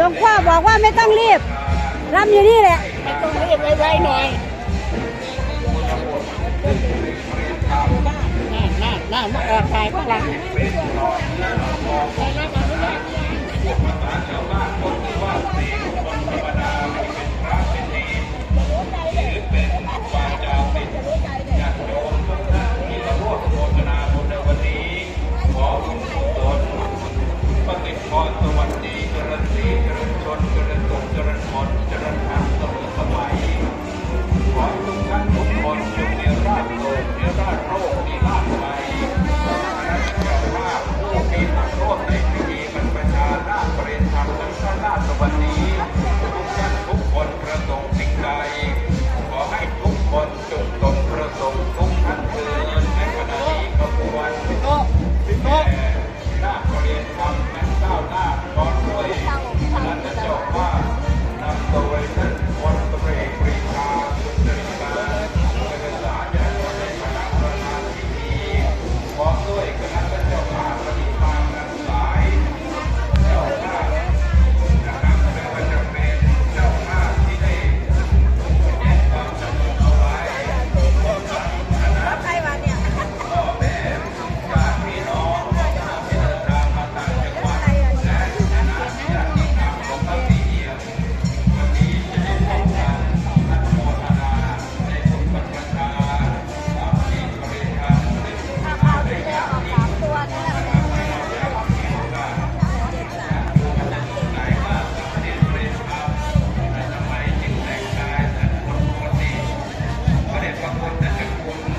หลวงพ่อบอกว่าไม่ต้องรีบรำอยู่นี่แหละไม่ต้องรีบไวๆหน่อยน่าน่าน่ามาออกถ่ายข้างหลั วนร่วมใน